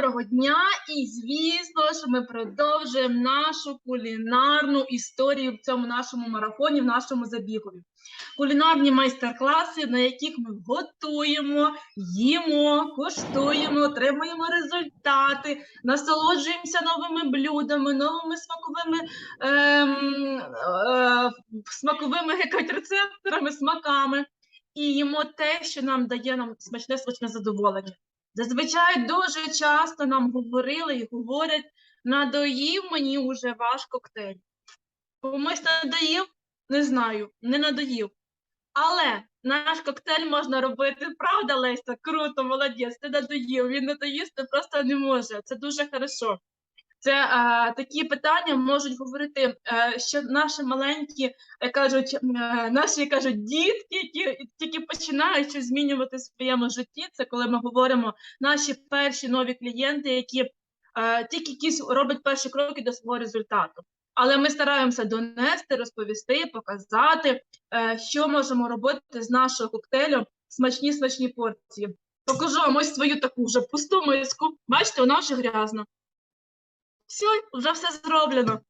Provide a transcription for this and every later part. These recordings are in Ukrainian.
Доброго дня, і звісно ж, ми продовжуємо нашу кулінарну історію в цьому нашому марафоні, в нашому забігові. Кулінарні майстер-класи, на яких ми готуємо, їмо, коштуємо, отримуємо результати, насолоджуємося новими блюдами, новими смаковими, ем, е, смаковими рецепторами, смаками. І їмо те, що нам дає нам смачне смачне задоволення. Зазвичай дуже часто нам говорили і говорять, надоїв мені уже ваш коктейль. Комусь надоїв, не знаю, не надоїв. Але наш коктейль можна робити, правда, Леся? Круто, молодець, ти надоїв. Він надоїсти просто не може. Це дуже хорошо. Це е, такі питання можуть говорити, е, що наші маленькі е, кажуть, е, наші кажуть, дітки, які тільки починають щось змінювати в своєму житті. Це коли ми говоримо наші перші нові клієнти, які е, тільки якісь роблять перші кроки до свого результату. Але ми стараємося донести, розповісти, показати, е, що можемо робити з нашого коктейлю смачні смачні порції. Покажу вам ось свою таку вже пусту миску. Бачите, вона вже грязна. Все, вже все зроблено.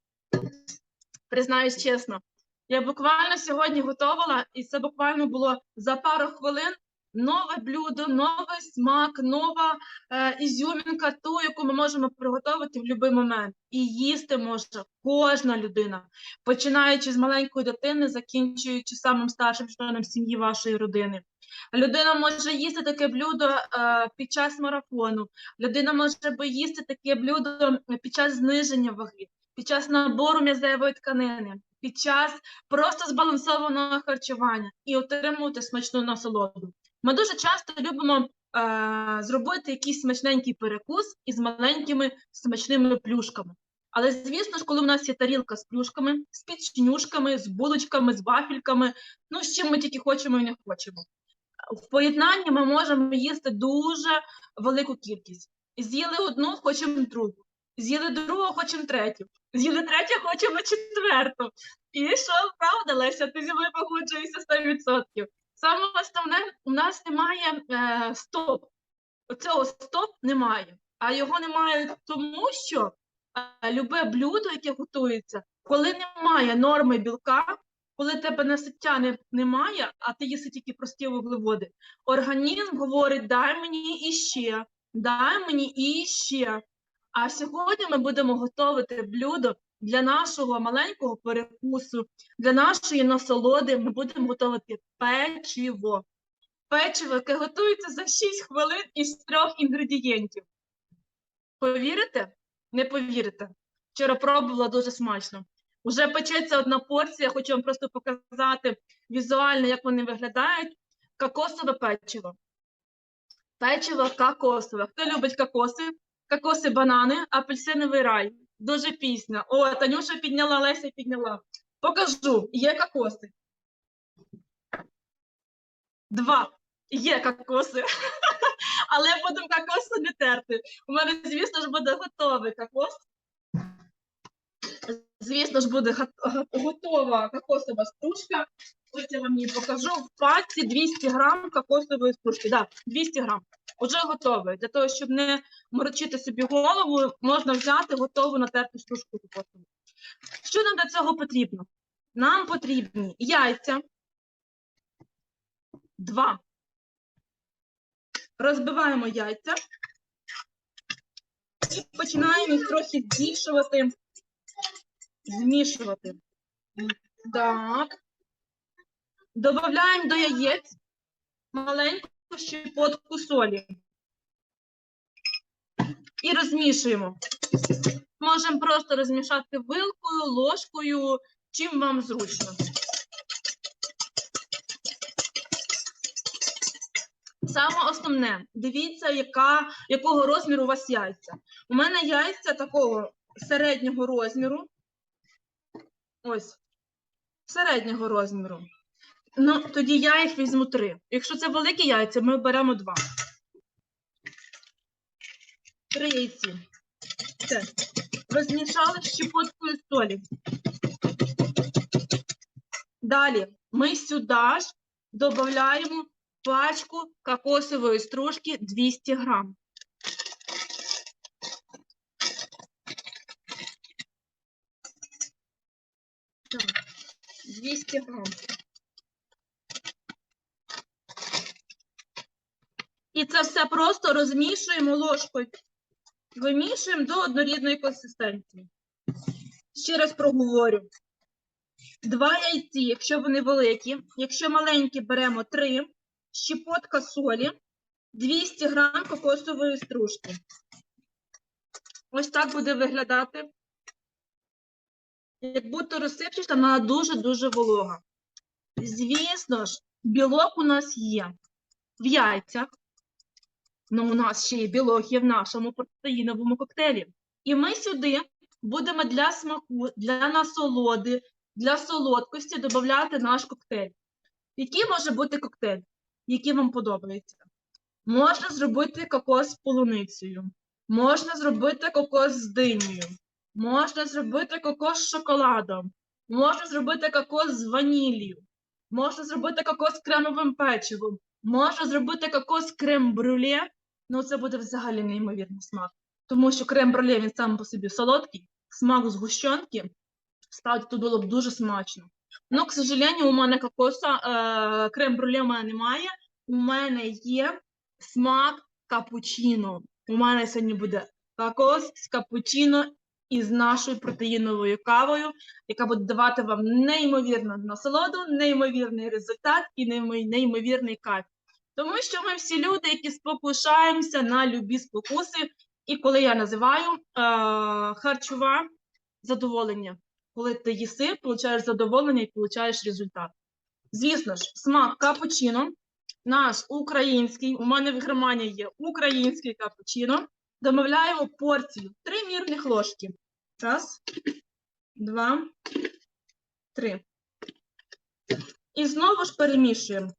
Признаюсь чесно. Я буквально сьогодні готувала, і це буквально було за пару хвилин нове блюдо, новий смак, нова е, ізюмінка, ту, яку ми можемо приготувати в будь-який момент. І їсти може кожна людина, починаючи з маленької дитини, закінчуючи самим старшим членом сім'ї вашої родини. Людина може їсти таке блюдо е, під час марафону. Людина може їсти таке блюдо під час зниження ваги, під час набору м'язевої тканини, під час просто збалансованого харчування і отримувати смачну насолоду. Ми дуже часто любимо е, зробити якийсь смачненький перекус із маленькими смачними плюшками. Але, звісно ж, коли у нас є тарілка з плюшками, з печенюшками, з булочками, з вафельками, ну з чим ми тільки хочемо і не хочемо в поєднанні ми можемо їсти дуже велику кількість. З'їли одну, хочемо другу. З'їли другу, хочемо третю. З'їли третю, хочемо четверту. І що, правда, Леся, ти зі мною погоджуєшся 100%. Саме основне, у нас немає е, стоп. Оцього стоп немає. А його немає тому, що е, любе блюдо, яке готується, коли немає норми білка, коли тебе насиття не, немає, а ти їси тільки прості вуглеводи, організм говорить: дай мені іще, дай мені іще. А сьогодні ми будемо готувати блюдо для нашого маленького перекусу, для нашої насолоди. Ми будемо готувати печиво. Печиво, яке готується за 6 хвилин із трьох інгредієнтів. Повірите? Не повірите. Вчора пробувала дуже смачно. Уже печеться одна порція, хочу вам просто показати візуально, як вони виглядають. Кокосове печиво. Печиво кокосове. Хто любить кокоси? Кокоси, банани, апельсиновий рай. Дуже пісня. О, Танюша підняла, Леся підняла. Покажу, є кокоси. Два. Є кокоси. Але я буду кокоси не терти. У мене, звісно ж, буде готовий кокос. Звісно ж, буде готова кокосова стружка. Ось я вам її покажу. В пачці 200 грам кокосової стружки. Да, 200 грам. Уже готовий. Для того, щоб не морочити собі голову, можна взяти готову натерту стружку кокосову. Що нам для цього потрібно? Нам потрібні яйця. Два. Розбиваємо яйця. І починаємо їх трохи збільшувати змішувати. Так. Додаємо до яєць маленьку щепотку солі. І розмішуємо. Можемо просто розмішати вилкою, ложкою, чим вам зручно. Саме основне, дивіться, яка, якого розміру у вас яйця. У мене яйця такого середнього розміру. Ось, середнього розміру. Ну, тоді я їх візьму три. Якщо це великі яйця, ми беремо два. Три яйці. Все. Розмішали щепоткою солі. Далі ми сюди ж додаємо пачку кокосової стружки 200 грам. 200 грам. І це все просто розмішуємо ложкою. Вимішуємо до однорідної консистенції. Ще раз проговорю. Два яйці, якщо вони великі, якщо маленькі, беремо три, щепотка солі, 200 грам кокосової стружки. Ось так буде виглядати. Як будто розсипчаста, вона дуже-дуже волога. Звісно ж, білок у нас є в яйцях. Ну, у нас ще є білок є в нашому протеїновому коктейлі. І ми сюди будемо для смаку, для насолоди, для солодкості додати наш коктейль. Який може бути коктейль, який вам подобається? Можна зробити кокос з полуницею, можна зробити кокос з динею, можна зробити кокос з шоколадом, можна зробити кокос з ваніллю, можна зробити кокос з кремовим печивом, можна зробити кокос з крем-брюле. Ну, це буде взагалі неймовірний смак. Тому що крем-брюле він сам по собі солодкий, смак згущенки, справді тут було б дуже смачно. Ну, к сожалению, у мене кокоса, е, крем-брюле у мене немає. У мене є смак капучино. У мене сьогодні буде кокос з капучино і з нашою протеїновою кавою, яка буде давати вам неймовірну насолоду, неймовірний результат і неймовірний кайф. Тому що ми всі люди, які спокушаємося на любі спокуси, і коли я називаю е, харчова задоволення, коли ти їси, получаєш задоволення і получаєш результат. Звісно ж, смак капучино, наш український, у мене в громаді є український капучино. Домовляємо порцію три мірних ложки. Раз, два, три. І знову ж перемішуємо.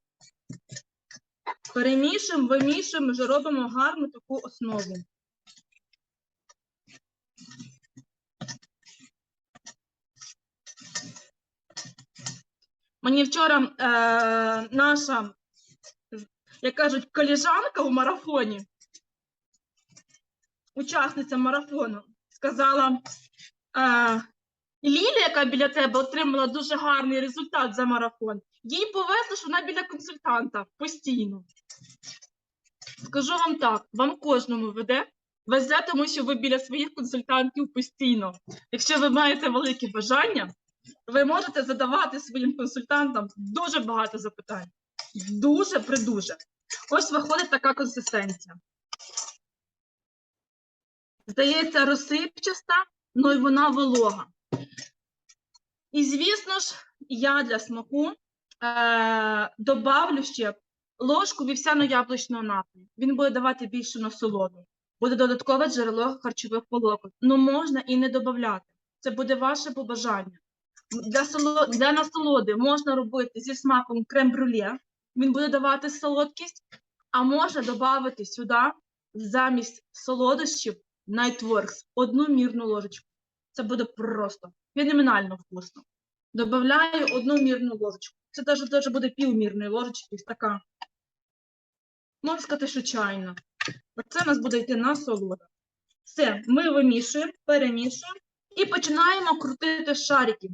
Перемішуємо, вимішуємо, вже робимо гарну таку основу. Мені вчора е, наша, як кажуть, коліжанка у марафоні, учасниця марафону, сказала, е, Лілія, яка біля тебе отримала дуже гарний результат за марафон, їй повезло, що вона біля консультанта постійно. Скажу вам так, вам кожному веде, везе, тому що ви біля своїх консультантів постійно. Якщо ви маєте велике бажання, ви можете задавати своїм консультантам дуже багато запитань. Дуже придуже. Ось виходить така консистенція. Здається, розсипчаста, але й вона волога. І, звісно ж, я для смаку е- добавлю ще ложку вівсяно-яблучного напою. Він буде давати більшу насолоду. Буде додаткове джерело харчових волокон. Ну можна і не додати. Це буде ваше побажання. Для, соло... для насолоди можна робити зі смаком крем-брюле. Він буде давати солодкість, а можна додати сюди замість солодощів Nightworks одну мірну ложечку. Це буде просто феноменально вкусно. Добавляю одну мірну ложечку. Це теж, теж буде півмірної ложечки, така. Можна сказати, що чайна. Оце у нас буде йти насолода. Все, ми вимішуємо, перемішуємо і починаємо крутити шарики.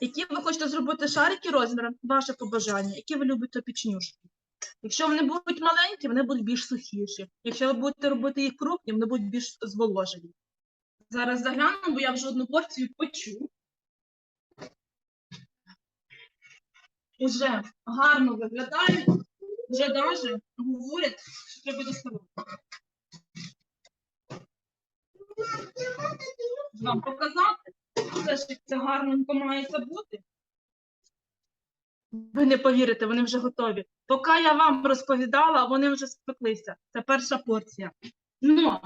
Які ви хочете зробити шарики розміром, ваше побажання, які ви любите печнюшки. Якщо вони будуть маленькі, вони будуть більш сухіші. Якщо ви будете робити їх крупні, вони будуть більш зволожені. Зараз загляну, бо я вже одну порцію почу. Уже гарно виглядають, вже навіть говорять, що треба доставати. Вам показати, все ж це гарненько має бути. Ви не повірите, вони вже готові. Поки я вам розповідала, вони вже спеклися. Це перша порція. Ну,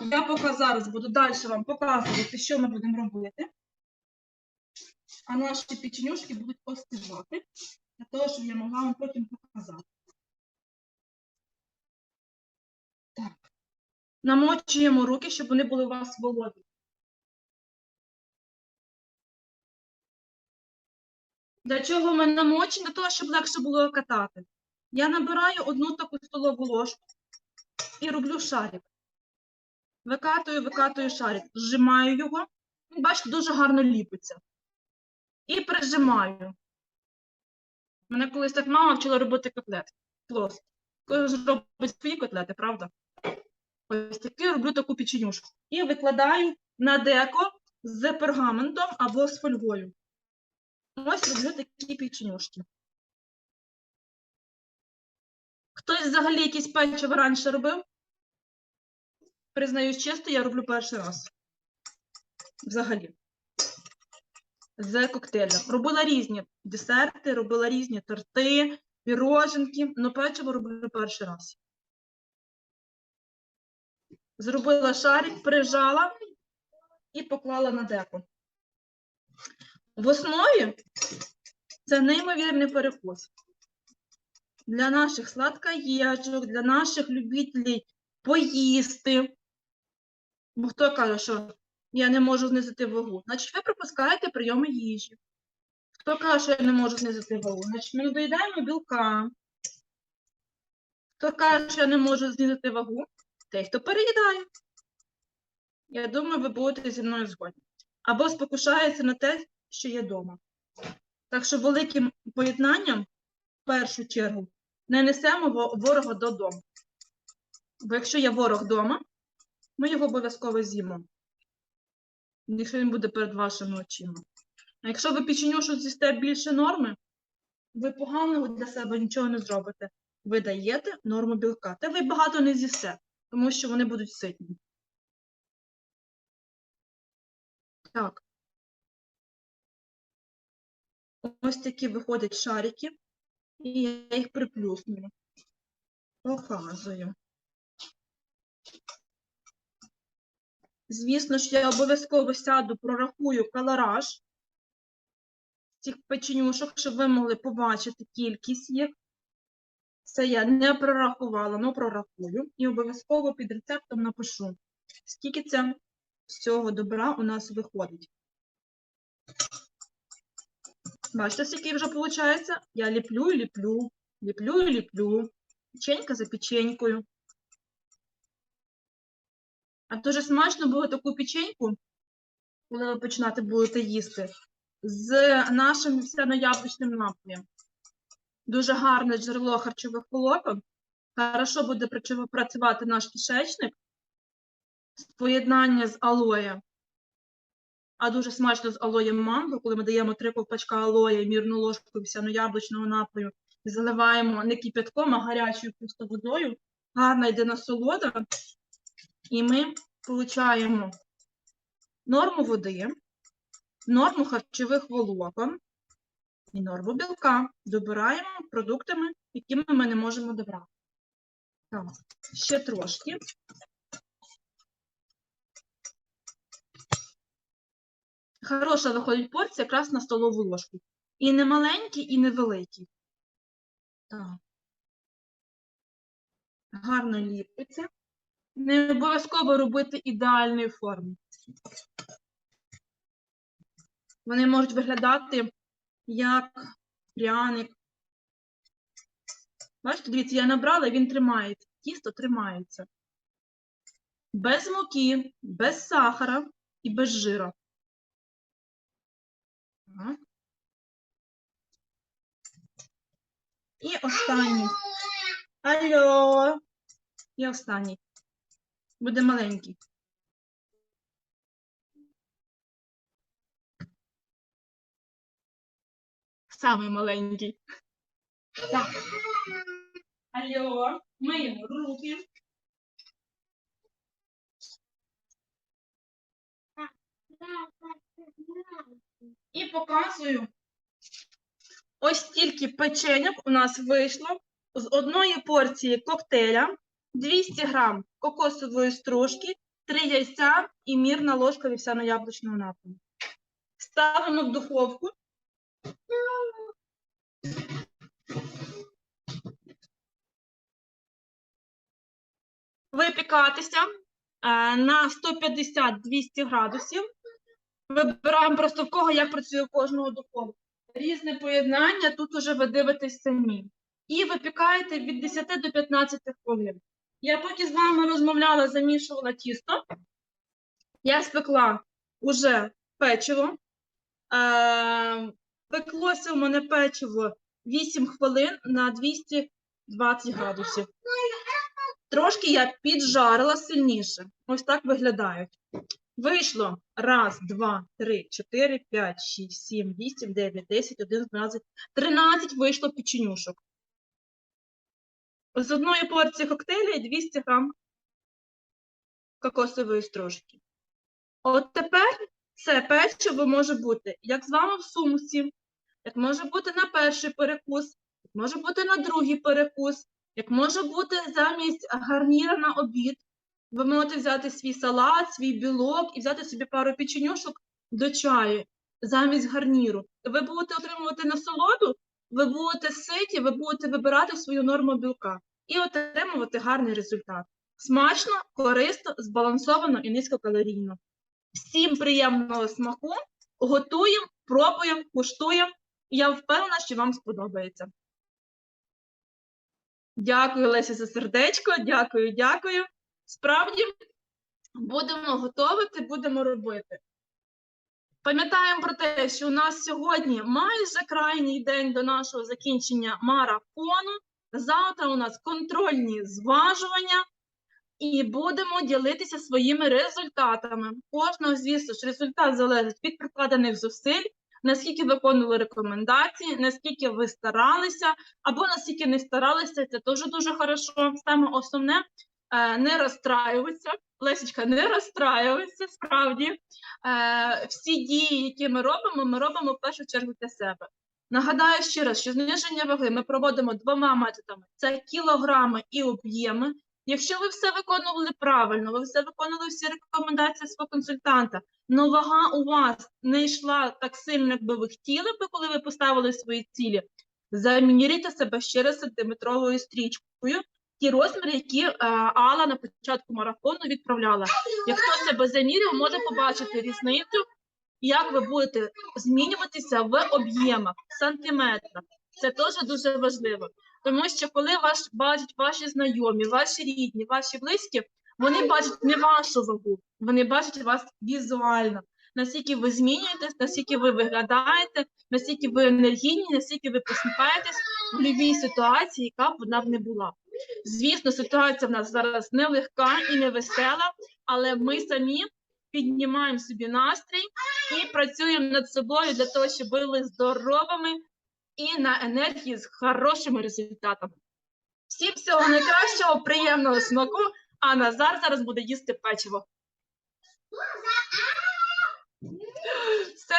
я поки зараз буду далі вам показувати, що ми будемо робити. А наші печенюшки будуть остивати, для того, щоб я могла вам потім показати. Так. Намочуємо руки, щоб вони були у вас вологі. Для чого ми намочимо? Для того, щоб легше було катати. Я набираю одну таку столову ложку і роблю шарик. Викатую, викатую шарик, зжимаю його. Бачите, дуже гарно ліпиться. і прижимаю. Мене колись так мама вчила робити котлети. Плоскі. Кожен робить свої котлети, правда? Ось таки роблю таку печенюшку. І викладаю на деко з пергаментом або з фольгою. Ось роблю такі печенюшки. Хтось взагалі якісь печиво раніше робив? Признаюсь чесно, я роблю перший раз. Взагалі. З коктейлем. Робила різні десерти, робила різні торти, піроженки, але печиво роблю перший раз. Зробила шарик, прижала і поклала на деко. В основі це неймовірний перекус. Для наших сладкоєжок, для наших любителів поїсти. Бо хто каже, що я не можу знизити вагу? Значить, ви пропускаєте прийоми їжі. Хто каже, що я не можу знизити вагу? Значить, ми не доїдаємо білка. Хто каже, що я не можу знизити вагу? Той, хто переїдає. Я думаю, ви будете зі мною згодні. Або спокушається на те, що є вдома. Так що великим поєднанням, в першу чергу, не несемо ворога додому. Бо якщо є ворог вдома, ми його обов'язково з'їмо. Якщо він буде перед вашими очима. А якщо ви печенюшу з'їсте більше норми, ви поганого для себе нічого не зробите. Ви даєте норму білка. Та ви багато не з'їсте, тому що вони будуть ситні. Так. Ось такі виходять шарики, і я їх приплюсную. Показую. Звісно ж, я обов'язково сяду, прорахую калораж цих печенюшок, щоб ви могли побачити кількість їх. Це я не прорахувала, але прорахую. І обов'язково під рецептом напишу, скільки це з цього добра у нас виходить. Бачите, скільки вже виходить? Я ліплю і ліплю, ліплю і ліплю. Печенька за печенькою. А дуже смачно було таку печеньку, коли ви починати будете їсти, з нашим всяно-яблучним напоєм. Дуже гарне джерело харчових волокон. Хорошо буде працювати наш кишечник з поєднання з алоє. А дуже смачно з алоєм манго, коли ми даємо три ковпачка алоє, мірну ложку всяно-яблучного напою, і заливаємо не кипятком, а гарячою просто водою. Гарна йде насолода. І ми получаємо норму води, норму харчових волокон і норму білка. Добираємо продуктами, якими ми не можемо добрати. Так, ще трошки. Хороша виходить порція якраз на столову ложку. І не маленькі, і не великі. Так. Гарно ліпиться. Не обов'язково робити ідеальної форми. Вони можуть виглядати як пряник. Бачите, дивіться, я набрала, він тримається. Тісто тримається. Без муки, без сахара і без жира. І останній. Алло. І останній. Буде маленький. Самий маленький. Так. Алло, миємо руки. І показую. Ось стільки печеньок у нас вийшло з одної порції коктейля, 200 грам кокосової стружки, 3 яйця і мірна ложка вівсяно-яблучного напою. Ставимо в духовку. Випікатися е, на 150-200 градусів. Вибираємо просто в кого як працює у кожного духовка. Різне поєднання, тут уже ви дивитесь самі. І випікаєте від 10 до 15 хвилин. Я поки з вами розмовляла, замішувала тісто. Я спекла уже печиво. Е, пеклося у мене печиво 8 хвилин на 220 градусів. Трошки я піджарила сильніше. Ось так виглядають. Вийшло раз, два, три, чотири, п'ять, шість, сім, вісім, дев'ять, десять, одинадцять, дванадцять, тринадцять вийшло печенюшок. З одної порції коктейля 200 грам кокосової стружки. От тепер це печиво може бути як з вами в сумці, як може бути на перший перекус, як може бути на другий перекус, як може бути замість гарніра на обід. Ви можете взяти свій салат, свій білок і взяти собі пару печенюшок до чаю замість гарніру. Ви будете отримувати насолоду, ви будете ситі, ви будете вибирати свою норму білка і отримувати гарний результат. Смачно, корисно, збалансовано і низькокалорійно. Всім приємного смаку, готуємо, пробуємо, куштуємо. Я впевнена, що вам сподобається. Дякую, Леся, за сердечко. Дякую, дякую. Справді будемо готувати, будемо робити. Пам'ятаємо про те, що у нас сьогодні майже крайній день до нашого закінчення марафону. Завтра у нас контрольні зважування, і будемо ділитися своїми результатами. Кожного, звісно ж, результат залежить від прикладених зусиль, наскільки виконували рекомендації, наскільки ви старалися, або наскільки не старалися, це теж дуже хорошо. Саме основне не розстраюватися. Лесічка, не розстраюватися, справді. Е, Всі дії, які ми робимо, ми робимо в першу чергу для себе. Нагадаю ще раз, що зниження ваги ми проводимо двома методами: це кілограми і об'єми. Якщо ви все виконували правильно, ви все виконували всі рекомендації свого консультанта, але вага у вас не йшла так сильно, як би ви хотіли би, коли ви поставили свої цілі, заміряйте себе ще раз сантиметровою стрічкою, ті розміри, які е, Алла на початку марафону відправляла. Як хто себе заміряв, може побачити різницю, як ви будете змінюватися в об'ємах, сантиметрах. Це теж дуже важливо. Тому що коли ваш бачать ваші знайомі, ваші рідні, ваші близькі, вони бачать не вашу вагу, вони бачать вас візуально. Наскільки ви змінюєтесь, наскільки ви виглядаєте, наскільки ви енергійні, наскільки ви посміхаєтесь в будь-якій ситуації, яка б вона б не була. Звісно, ситуація в нас зараз нелегка і невесела, але ми самі піднімаємо собі настрій і працюємо над собою для того, щоб були здоровими і на енергії з хорошими результатами. Всім всього найкращого, приємного смаку, а Назар зараз буде їсти печиво. Все.